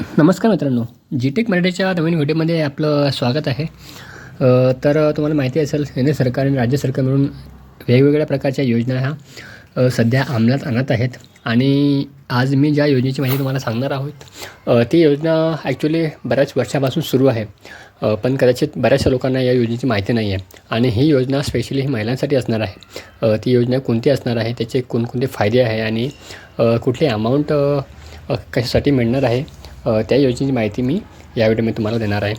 नमस्कार मित्रांनो. जी टेक मराठीच्या नवीन व्हिडिओमध्ये आपलं स्वागत आहे. तर तुम्हाला माहिती असेल केंद्र सरकार आणि राज्य सरकार मिळून वेगवेगळ्या प्रकारच्या योजना ह्या सध्या अंमलात आणत आहेत. आणि आज मी ज्या योजनेची माहिती तुम्हाला सांगणार आहोत ती योजना ॲक्च्युली बऱ्याच वर्षापासून सुरू आहे. पण कदाचित बऱ्याचशा लोकांना या योजनेची माहिती नाही आहे आणि ही योजना स्पेशली ही महिलांसाठी असणार आहे. ती योजना कोणती असणार आहे त्याचे कोणकोणते फायदे आहे आणि कुठले कुठली अमाऊंट कशासाठी मिळणार आहे त्या योजनेची माहिती मी या व्हिडिओमध्ये तुम्हाला देणार आहे.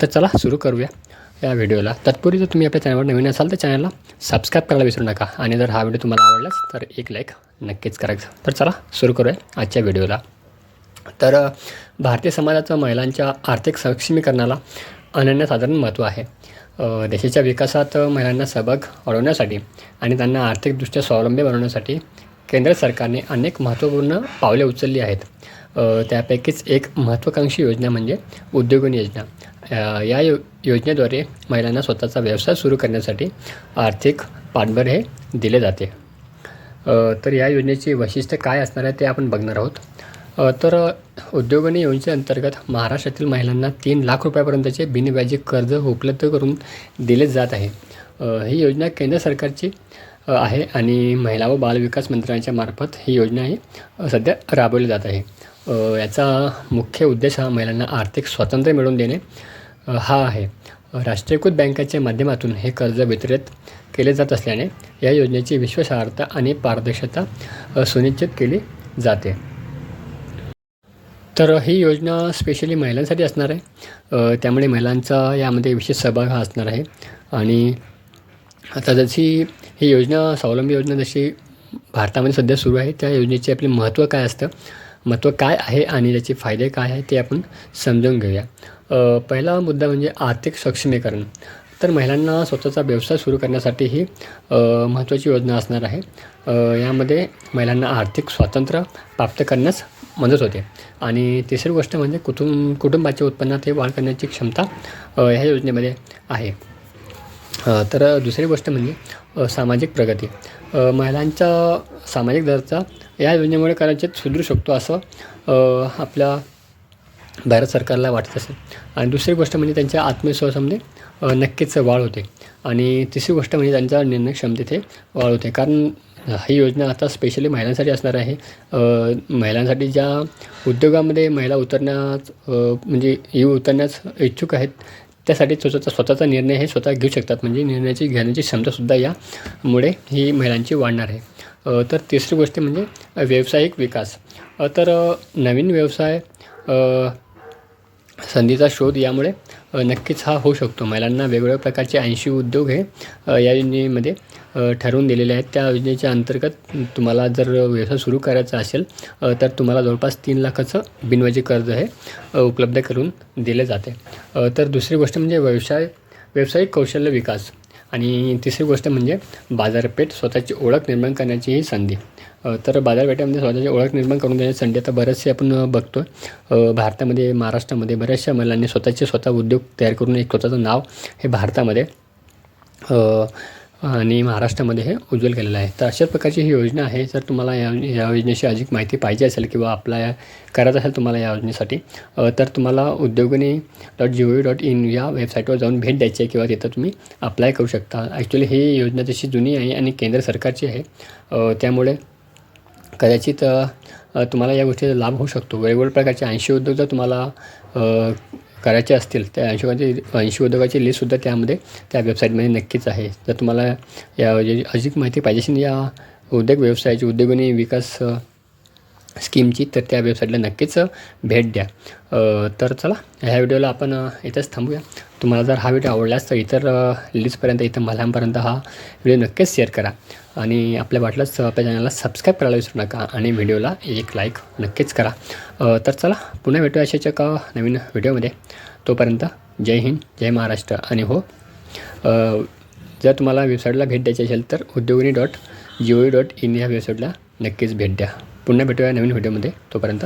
तर चला सुरू करूया या व्हिडिओला. तत्पूर्वी जर तुम्ही आपल्या चॅनलवर नवीन असाल तर चॅनलला सबस्क्राईब करायला विसरू नका आणि जर हा व्हिडिओ तुम्हाला आवडलाच तर एक लाईक नक्कीच करायचं तर चला सुरू करूया आजच्या व्हिडिओला. तर भारतीय समाजाचं महिलांच्या आर्थिक सक्षमीकरणाला अनन्यसाधारण महत्त्व आहे. देशाच्या विकासात महिलांना सहभाग वाढवण्यासाठी आणि त्यांना आर्थिकदृष्ट्या स्वावलंबी बनवण्यासाठी केंद्र सरकारने अनेक महत्त्वपूर्ण पावले उचलली आहेत. त्यापैकीच एक महत्त्वाकांक्षी योजना म्हणजे उद्योगनी योजना. या यो योजनेद्वारे महिलांना स्वतःचा व्यवसाय सुरू करण्यासाठी आर्थिक पाठबळ हे दिले जाते. तर या योजनेची वैशिष्ट्य काय असणार आहे ते आपण बघणार आहोत. तर उद्योगनी योजनेअंतर्गत महाराष्ट्रातील महिलांना तीन लाख रुपयापर्यंतचे बिनव्याजी कर्ज उपलब्ध करून दिले जात आहे. ही योजना केंद्र सरकारची आहे आणि महिला व बालविकास मंत्रालयाच्या मार्फत ही योजना ही सध्या राबवली जात आहे. याचा मुख्य उद्देश हा महिलांना आर्थिक स्वातंत्र्य मिळवून देणे हा आहे. राष्ट्रीयकृत बँकेच्या माध्यमातून हे कर्ज वितरित केले जात असल्याने या योजनेची विश्वासार्हता आणि पारदर्शकता सुनिश्चित केली जाते. तर ही योजना स्पेशली महिलांसाठी असणार आहे. त्यामुळे महिलांचा यामध्ये विशेष सहभाग हा असणार आहे. आणि आता जशी ही योजना स्वावलंबी योजना जशी भारतामध्ये सध्या सुरू आहे त्या योजनेचे आपले महत्त्व काय असतं? महत्त्व काय आहे आणि त्याचे फायदे काय आहे ते आपण समजून घेऊया. पहिला मुद्दा म्हणजे आर्थिक सक्षमीकरण. तर महिलांना स्वतःचा व्यवसाय सुरू करण्यासाठी ही महत्त्वाची योजना असणार आहे. यामध्ये महिलांना आर्थिक स्वातंत्र्य प्राप्त करण्यास मदत होते. आणि तिसरी गोष्ट म्हणजे कुटुंब कुटुंबाच्या उत्पन्नात हे वाढ करण्याची क्षमता ह्या योजनेमध्ये आहे. तर दुसरी गोष्ट म्हणजे सामाजिक प्रगती. महिलांच्या सामाजिक दर्जा या योजनेमुळे कदाचित सुधरू शकतो असं आपल्या भारत सरकारला वाटत असेल. आणि दुसरी गोष्ट म्हणजे त्यांच्या आत्मविश्वासामध्ये म्हणजे, नक्कीच वाढ होते. आणि तिसरी गोष्ट म्हणजे त्यांच्या निर्णय क्षमतेथे वाढ होते. कारण ही योजना आता स्पेशली महिलांसाठी असणार आहे. महिलांसाठी ज्या उद्योगामध्ये महिला उतरण्यास म्हणजे येऊ उतरण्यास इच्छुक आहेत त्यासाठी स्वतःचा स्वतःचा निर्णय हे स्वतः घेऊ शकतात. म्हणजे निर्णयाची घेण्याची क्षमतासुद्धा यामुळे ही महिलांची वाढणार आहे. तर तिसरी गोष्ट म्हणजे व्यावसायिक विकास. तर नवीन व्यवसाय संधीचा शोध यामुळे नक्कीच हा होऊ शकतो. महिलांना वेगवेगळ्या प्रकारचे ऐंशी उद्योग हे या योजनेमध्ये ठरवून दिलेले आहेत. त्या योजनेच्या अंतर्गत तुम्हाला जर व्यवसाय सुरू करायचा असेल तर तुम्हाला जवळपास तीन लाखाचं बिनवाजी कर्ज हे उपलब्ध करून दिले जाते. तर दुसरी गोष्ट म्हणजे व्यवसाय व्यावसायिक कौशल्य विकास. आणि तिसरी गोष्ट म्हणजे बाजारपेठ स्वतःची ओळख निर्माण करण्याची ही संधी. तर बाजारपेठेमध्ये स्वतःची ओळख निर्माण करून देण्याची संधी आता बरेचसे आपण बघतो. आहे भारतामध्ये महाराष्ट्रामध्ये बऱ्याचशा महिलांनी स्वतःचे स्वतः उद्योग तयार करून एक स्वतःचं नाव हे भारतामध्ये आणि महाराष्ट्रामध्ये हे उज्ज्वल केलेलं आहे. तर अशाच प्रकारची ही योजना आहे. जर तुम्हाला या या योजनेची अधिक माहिती पाहिजे असेल किंवा अप्लाय करायचं असेल तुम्हाला या योजनेसाठी तर तुम्हाला Udyogini dot G O V dot in या वेबसाईटवर जाऊन भेट द्यायची आहे किंवा तिथं तुम्ही अप्लाय करू शकता. ॲक्च्युली ही योजना तशी जुनी आहे आणि केंद्र सरकारची आहे. त्यामुळे कदाचित तुम्हाला या गोष्टीचा लाभ होऊ शकतो. वेगवेगळ्या प्रकारचे ऐंशी उद्योग जर तुम्हाला करायचे असतील त्या ऐंशी ऐंशी उद्योगाची लिस्टसुद्धा त्यामध्ये त्या वेबसाईटमध्ये नक्कीच आहे. जर तुम्हाला या अधिक माहिती पाहिजे असेल या उद्योग व्यवसायाची उद्योगनी विकास स्कीमची तर त्या वेबसाईटला नक्कीच भेट द्या. तर चला ह्या व्हिडिओला आपण इथेच थांबूया. तुम्हाला जर हा व्हिडिओ आवडलास तर इतर लिस्टपर्यंत इथं मलांपर्यंत हा व्हिडिओ नक्कीच शेअर करा. आणि आपल्या वाटलंच आपल्या चॅनलला सबस्क्राईब करायला विसरू नका आणि व्हिडिओला एक लाईक नक्कीच करा. तर चला पुन्हा भेटूया अशाच्या का नवीन व्हिडिओमध्ये. तोपर्यंत जय हिंद जय महाराष्ट्र आणि हो जर तुम्हाला वेबसाईटला भेट द्यायची असेल तर Udyogini dot G O dot in या वेबसाईटला नक्कीच भेट द्या. पुन्हा भेटूया नवीन व्हिडिओमध्ये. तोपर्यंत